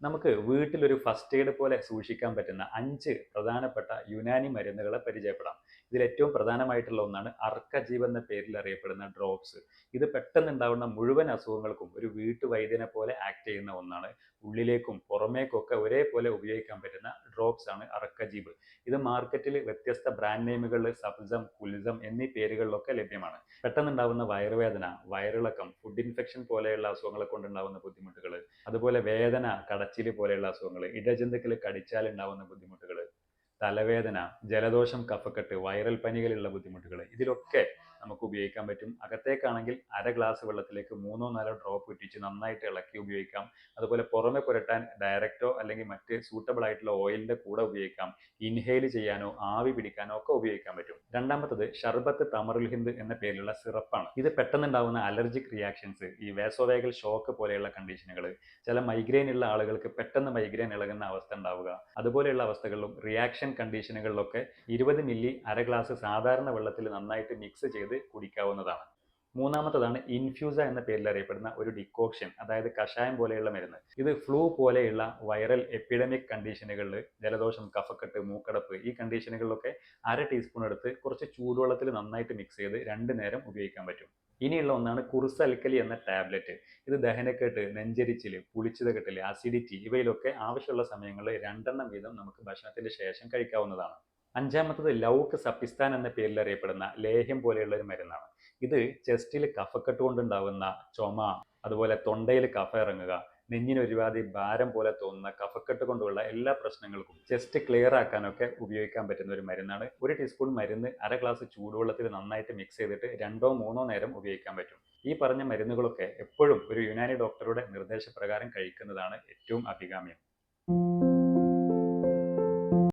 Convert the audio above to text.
നമുക്ക് വീട്ടിലൊരു first aid പോലെ സൂക്ഷിക്കാൻ പറ്റുന്ന അഞ്ച് പ്രധാനപ്പെട്ട യുനാനി മരുന്നുകളെ പരിചയപ്പെടാം. ഇതിൽ ഏറ്റവും പ്രധാനമായിട്ടുള്ള ഒന്നാണ് അർക്കജീവ് എന്ന പേരിൽ അറിയപ്പെടുന്ന ഡ്രോപ്സ് ഇത് പെട്ടെന്ന് ഉണ്ടാവുന്ന മുഴുവൻ അസുഖങ്ങൾക്കും ഒരു വീട്ടുവൈദ്യനെ പോലെ ആക്ട് ചെയ്യുന്ന ഒന്നാണ്. ഉള്ളിലേക്കും പുറമേക്കൊക്കെ ഒരേപോലെ ഉപയോഗിക്കാൻ പറ്റുന്ന ഡ്രോപ്സ് ആണ് അറക്കജീബ് ഇത് മാർക്കറ്റിൽ വ്യത്യസ്ത ബ്രാൻഡ് നെയിമുകളിൽ സബ്സം കുലിസം എന്നീ പേരുകളിലൊക്കെ ലഭ്യമാണ്. പെട്ടെന്നുണ്ടാവുന്ന വയറുവേദന വയറിളക്കം ഫുഡ് ഇൻഫെക്ഷൻ പോലെയുള്ള അസുഖങ്ങളെ കൊണ്ടുണ്ടാവുന്ന ബുദ്ധിമുട്ടുകൾ അതുപോലെ വേദന കടച്ചിൽ പോലെയുള്ള അസുഖങ്ങൾ ഇടജന്തുക്കൾ കടിച്ചാൽ ഉണ്ടാവുന്ന ബുദ്ധിമുട്ടുകൾ തലവേദന ജലദോഷം കഫക്കെട്ട് വൈറൽ പനികളുള്ള ബുദ്ധിമുട്ടുകൾ ഇതിലൊക്കെ നമുക്ക് ഉപയോഗിക്കാൻ പറ്റും. അകത്തേക്കാണെങ്കിൽ അര ഗ്ലാസ് വെള്ളത്തിലേക്ക് മൂന്നോ നാലോ ഡ്രോപ്പ് ഇട്ടിച്ച് നന്നായിട്ട് ഇളക്കി ഉപയോഗിക്കാം. അതുപോലെ പുറമെ പുരട്ടാൻ ഡയറക്റ്റോ അല്ലെങ്കിൽ മറ്റ് സൂട്ടബിൾ ആയിട്ടുള്ള ഓയിലിന്റെ കൂടെ ഉപയോഗിക്കാം. ഇൻഹെയിൽ ചെയ്യാനോ ആവി പിടിക്കാനോ ഒക്കെ ഉപയോഗിക്കാൻ പറ്റും. രണ്ടാമത്തത് ഷർബത്ത് തമറുൽ ഹിന്ദ് എന്ന പേരിലുള്ള സിറപ്പാണ്. ഇത് പെട്ടെന്നുണ്ടാവുന്ന അലർജിക് റിയാക്ഷൻസ് ഈ വേസോവേഗൽ ഷോക്ക് പോലെയുള്ള കണ്ടീഷനുകൾ ചില മൈഗ്രെയിൻ ഉള്ള ആളുകൾക്ക് പെട്ടെന്ന് മൈഗ്രെയിൻ ഇളകുന്ന അവസ്ഥ ഉണ്ടാവുക. അതുപോലെയുള്ള അവസ്ഥകളിലും റിയാക്ഷൻ കണ്ടീഷനുകളിലൊക്കെ ഇരുപത് മില്ലി അര ഗ്ലാസ് സാധാരണ വെള്ളത്തിൽ നന്നായിട്ട് മിക്സ് ചെയ്ത് കുടിക്കാവുന്നതാണ്. മൂന്നാമത്തതാണ് ഇൻഫ്യൂസ എന്ന പേരിൽ അറിയപ്പെടുന്ന ഒരു ഡിക്കോക്ഷൻ അതായത് കഷായം പോലെയുള്ള മരുന്ന്. ഇത് ഫ്ലൂ പോലെയുള്ള വൈറൽ എപ്പിഡമിക് കണ്ടീഷനുകളിൽ ജലദോഷം കഫക്കെട്ട് മൂക്കടപ്പ് ഈ കണ്ടീഷനുകളിലൊക്കെ അര ടീസ്പൂൺ എടുത്ത് കുറച്ച് ചൂടുവെള്ളത്തിൽ നന്നായിട്ട് മിക്സ് ചെയ്ത് രണ്ട് നേരം ഉപയോഗിക്കാൻ പറ്റും. ഇനിയുള്ള ഒന്നാണ് കുറുസൽക്കലി എന്ന ടാബ്ലറ്റ്. ഇത് ദഹനക്കെട്ട് നെഞ്ചരിച്ചിൽ പുളിച്ചത് കെട്ടൽ അസിഡിറ്റി ഇവയിലൊക്കെ ആവശ്യമുള്ള സമയങ്ങളിൽ രണ്ടെണ്ണം വീതം നമുക്ക് ഭക്ഷണത്തിന് ശേഷം കഴിക്കാവുന്നതാണ്. അഞ്ചാമത്തത് ലൗക്ക് സപ്പിസ്ഥാൻ എന്ന പേരിൽ അറിയപ്പെടുന്ന ലേഹ്യം പോലെയുള്ള ഒരു മരുന്നാണ്. ഇത് ചെസ്റ്റിൽ കഫക്കെട്ട് കൊണ്ടുണ്ടാകുന്ന ചുമ അതുപോലെ തൊണ്ടയിൽ കഫ ഇറങ്ങുക നെഞ്ഞിന് ഒരുപാട് ഭാരം പോലെ തോന്നുന്ന കഫക്കെട്ട് കൊണ്ടുള്ള എല്ലാ പ്രശ്നങ്ങൾക്കും ചെസ്റ്റ് ക്ലിയർ ആക്കാനൊക്കെ ഉപയോഗിക്കാൻ പറ്റുന്ന ഒരു മരുന്നാണ്. ഒരു ടീസ്പൂൺ മരുന്ന് അര ഗ്ലാസ് ചൂടുവെള്ളത്തിൽ നന്നായിട്ട് മിക്സ് ചെയ്തിട്ട് രണ്ടോ മൂന്നോ നേരം ഉപയോഗിക്കാൻ പറ്റും. ഈ പറഞ്ഞ മരുന്നുകളൊക്കെ എപ്പോഴും ഒരു യുനാനി ഡോക്ടറുടെ നിർദ്ദേശപ്രകാരം കഴിക്കുന്നതാണ് ഏറ്റവും അഭികാമ്യം.